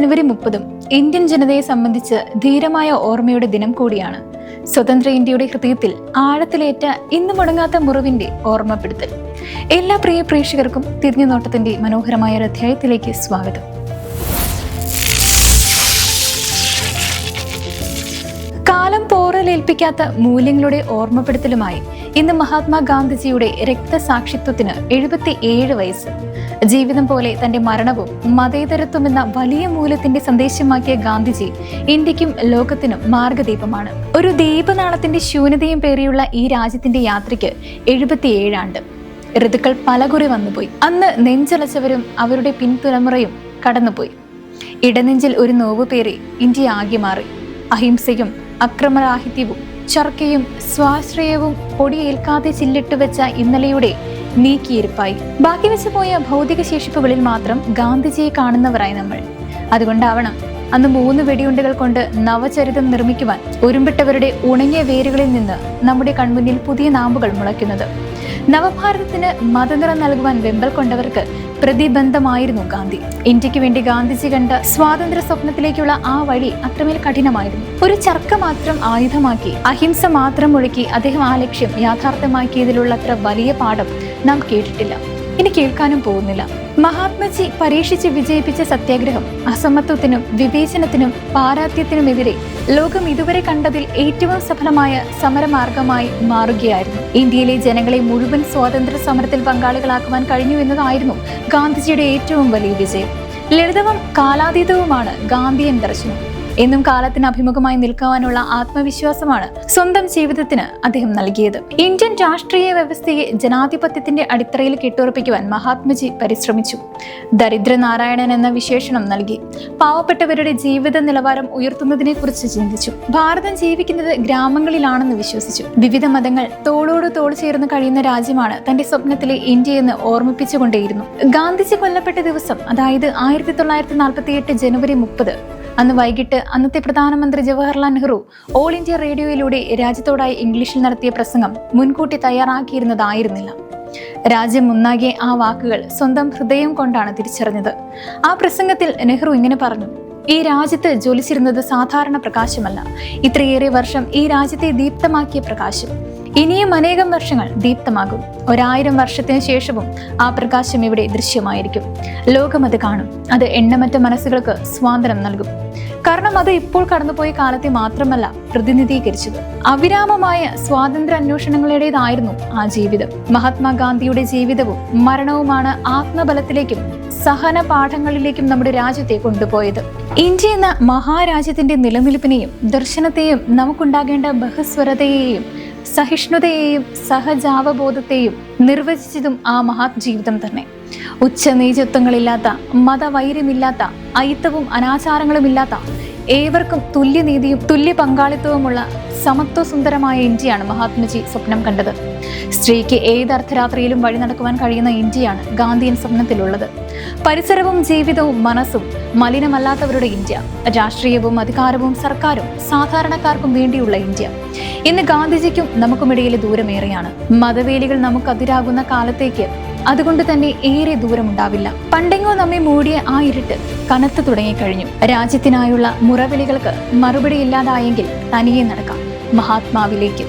ജനുവരി മുപ്പതും ഇന്ത്യൻ ജനതയെ സംബന്ധിച്ച് ധീരമായ ഓർമ്മയുടെ ദിനം കൂടിയാണ്. സ്വതന്ത്ര ഇന്ത്യയുടെ ഹൃദയത്തിൽ ആഴത്തിലേറ്റ ഇന്ന് മുടങ്ങാത്ത മുറിവിന്റെ ഓർമ്മപ്പെടുത്തൽ. എല്ലാ പ്രിയ പ്രേക്ഷകർക്കും തിരിഞ്ഞുനോട്ടത്തിന്റെ മനോഹരമായ ഒരു അധ്യായത്തിലേക്ക് സ്വാഗതം. കാലം പോറലേൽപ്പിക്കാത്ത മൂല്യങ്ങളുടെ ഓർമ്മപ്പെടുത്തലുമായി ഇന്ന് മഹാത്മാഗാന്ധിജിയുടെ രക്തസാക്ഷിത്വത്തിന് എഴുപത്തി ഏഴ് വയസ്സ്. ജീവിതം പോലെ തന്റെ മരണവും മതേതരത്വം എന്ന വലിയ മൂലത്തിന്റെ സന്ദേശമാക്കിയ ഗാന്ധിജി ഇന്ത്യക്കും ലോകത്തിനും മാർഗദീപമാണ്. ഒരു ദീപനാളത്തിന്റെ ശൂന്യതയും പേറിയുള്ള ഈ രാജ്യത്തിന്റെ യാത്രയ്ക്ക് എഴുപത്തിയേഴാണ്ട് ഋതുക്കൾ പലകുറി വന്നുപോയി. അന്ന് നെഞ്ചലച്ചവരും അവരുടെ പിൻതലമുറയും കടന്നുപോയി. ഇടനെഞ്ചിൽ ഒരു നോവ് പേറി ഇന്ത്യ ആകെ മാറി. അഹിംസയും അക്രമരാഹിത്യവും ചർക്കയും സ്വാശ്രയവും പൊടിയേൽക്കാതെ ചില്ലിട്ടുവെച്ച ഇന്നലെയുടെ നീക്കിയിരിപ്പായി. ബാക്കി വെച്ച് പോയ ഭൗതിക ശേഷിപ്പുകളിൽ മാത്രം ഗാന്ധിജിയെ കാണുന്നവരായി നമ്മൾ. അതുകൊണ്ടാവണം അന്ന് മൂന്ന് വെടിയുണ്ടകൾ കൊണ്ട് നവചരിതം നിർമ്മിക്കുവാൻ ഒരുമ്പിട്ടവരുടെ ഉണങ്ങിയ വേരുകളിൽ നിന്ന് നമ്മുടെ കൺമുന്നിൽ പുതിയ നാമ്പുകൾ മുളയ്ക്കുന്നത്. നവഭാരതത്തിന് മതനിറം നൽകുവാൻ വെമ്പൽ കൊണ്ടവർക്ക് പ്രതിബന്ധമായിരുന്നു ഗാന്ധി. ഇന്ത്യയ്ക്ക് വേണ്ടി ഗാന്ധിജി കണ്ട സ്വാതന്ത്ര്യ സ്വപ്നത്തിലേക്കുള്ള ആ വഴി അത്രമേൽ കഠിനമായിരുന്നു. ഒരു ചർക്ക മാത്രം ആയുധമാക്കി അഹിംസ മാത്രം ഒഴുക്കി അദ്ദേഹം ആ ലക്ഷ്യം യാഥാർത്ഥ്യമാക്കിയതിലുള്ള അത്ര വലിയ പാഠം നാം കേട്ടിട്ടില്ല. ഇനി കേൾക്കാനും പോകുന്നില്ല. മഹാത്മജി പരീക്ഷിച്ച് വിജയിപ്പിച്ച സത്യാഗ്രഹം അസമത്വത്തിനും വിവേചനത്തിനും പാരാത്യത്തിനുമെതിരെ ലോകം ഇതുവരെ കണ്ടതിൽ ഏറ്റവും സഫലമായ സമരമാർഗമായി മാറുകയായിരുന്നു. ഇന്ത്യയിലെ ജനങ്ങളെ മുഴുവൻ സ്വാതന്ത്ര്യ സമരത്തിൽ പങ്കാളികളാക്കുവാൻ കഴിഞ്ഞു എന്നതായിരുന്നു ഗാന്ധിജിയുടെ ഏറ്റവും വലിയ വിജയം. ലളിതവും കാലാതീതവുമാണ് ഗാന്ധിയൻ ദർശനം. എന്നും കാലത്തിന് അഭിമുഖമായി നിൽക്കുവാനുള്ള ആത്മവിശ്വാസമാണ് സ്വന്തം ജീവിതത്തിന് അദ്ദേഹം നൽകിയത്. ഇന്ത്യൻ രാഷ്ട്രീയ വ്യവസ്ഥയെ ജനാധിപത്യത്തിന്റെ അടിത്തറയിൽ കെട്ടുറപ്പിക്കുവാൻ മഹാത്മജി പരിശ്രമിച്ചു. ദരിദ്രനാരായണൻ എന്ന വിശേഷണം നൽകി. പാവപ്പെട്ടവരുടെ ജീവിത നിലവാരം ഉയർത്തുന്നതിനെ കുറിച്ച് ചിന്തിച്ചു. ഭാരതം ജീവിക്കുന്നത് ഗ്രാമങ്ങളിലാണെന്ന് വിശ്വസിച്ചു. വിവിധ മതങ്ങൾ തോളോട് തോൾ ചേർന്ന് കഴിയുന്ന രാജ്യമാണ് തന്റെ സ്വപ്നത്തിലെ ഇന്ത്യ എന്ന് ഓർമ്മിപ്പിച്ചുകൊണ്ടേയിരുന്നു. ഗാന്ധിജി കൊല്ലപ്പെട്ട ദിവസം അതായത് ആയിരത്തി തൊള്ളായിരത്തി നാൽപ്പത്തി എട്ട് ജനുവരി മുപ്പത് അന്ന് വൈകിട്ട് അന്നത്തെ പ്രധാനമന്ത്രി ജവഹർലാൽ നെഹ്റു ഓൾ ഇന്ത്യ റേഡിയോയിലൂടെ രാജ്യത്തോടായി ഇംഗ്ലീഷിൽ നടത്തിയ പ്രസംഗം മുൻകൂട്ടി തയ്യാറാക്കിയിരുന്നതായിരുന്നില്ല. രാജ്യം മുന്നാകെ ആ വാക്കുകൾ സ്വന്തം ഹൃദയം കൊണ്ടാണ് തിരിച്ചറിഞ്ഞത്. ആ പ്രസംഗത്തിൽ നെഹ്റു ഇങ്ങനെ പറഞ്ഞു ഈ രാജ്യത്ത് ജ്വലിച്ചിരുന്നത് സാധാരണ പ്രകാശമല്ല. ഇത്രയേറെ വർഷം ഈ രാജ്യത്തെ ദീപ്തമാക്കിയ പ്രകാശം. ഇനിയും അനേകം വർഷങ്ങൾ ദീപ്തമാകും. ഒരായിരം വർഷത്തിന് ശേഷവും ആ പ്രകാശം ഇവിടെ ദൃശ്യമായിരിക്കും. ലോകം അത് കാണും. അത് എണ്ണമറ്റ മനസ്സുകൾക്ക് സ്വാതന്ത്ര്യം നൽകും. കാരണം അത് ഇപ്പോൾ കടന്നുപോയ കാലത്തെ മാത്രമല്ല പ്രതിനിധീകരിച്ചത്. അവിരാമമായ സ്വാതന്ത്ര്യ അന്വേഷണങ്ങളുടേതായിരുന്നു ആ ജീവിതം. മഹാത്മാഗാന്ധിയുടെ ജീവിതവും മരണവുമാണ് ആത്മബലത്തിലേക്കും സഹന പാഠങ്ങളിലേക്കും നമ്മുടെ രാജ്യത്തെ കൊണ്ടുപോയത്. ഇന്ത്യ എന്ന മഹാരാജ്യത്തിന്റെ നിലനിൽപ്പിനെയും ദർശനത്തെയും നമുക്കുണ്ടാകേണ്ട ബഹസ്വരതയെയും സഹിഷ്ണുതയെയും സഹജാവബോധത്തെയും നിർവചിച്ചതും ആ മഹാത് ജീവിതം തന്നെ. ഉച്ചനീചത്വങ്ങളില്ലാത്ത മതവൈര്യമില്ലാത്ത അയിത്തവും അനാചാരങ്ങളുമില്ലാത്ത ഏവർക്കും തുല്യനീതിയും തുല്യ പങ്കാളിത്തവുമുള്ള സമത്വസുന്ദരമായ ഇന്ത്യയാണ് മഹാത്മജി സ്വപ്നം കണ്ടത്. സ്ത്രീക്ക് ഏത് അർദ്ധരാത്രിയിലും വഴി നടക്കുവാൻ കഴിയുന്ന ഇന്ത്യയാണ് ഗാന്ധിയൻ സ്വപ്നത്തിലുള്ളത്. പരിസരവും ജീവിതവും മനസ്സും മലിനമല്ലാത്തവരുടെ ഇന്ത്യ രാഷ്ട്രീയവും അധികാരവും സർക്കാരും സാധാരണക്കാർക്കും വേണ്ടിയുള്ള ഇന്ത്യ. ഇന്ന് ഗാന്ധിജിക്കും നമുക്കുമിടയിലെ ദൂരമേറെയാണ്. മതവേലികൾ നമുക്കതിരാകുന്ന കാലത്തേക്ക് അതുകൊണ്ട് തന്നെ ഏറെ ദൂരമുണ്ടാവില്ല. പണ്ടെങ്ങോ നമ്മെ മൂടിയ ആ ഇരുട്ട് കനത്തു തുടങ്ങിക്കഴിഞ്ഞു രാജ്യത്തിനായുള്ള മുറവിളികൾക്ക് മറുപടി ഇല്ലാതായെങ്കിൽ തനിയെ നടക്കാം. മഹാത്മാവിലേക്ക്.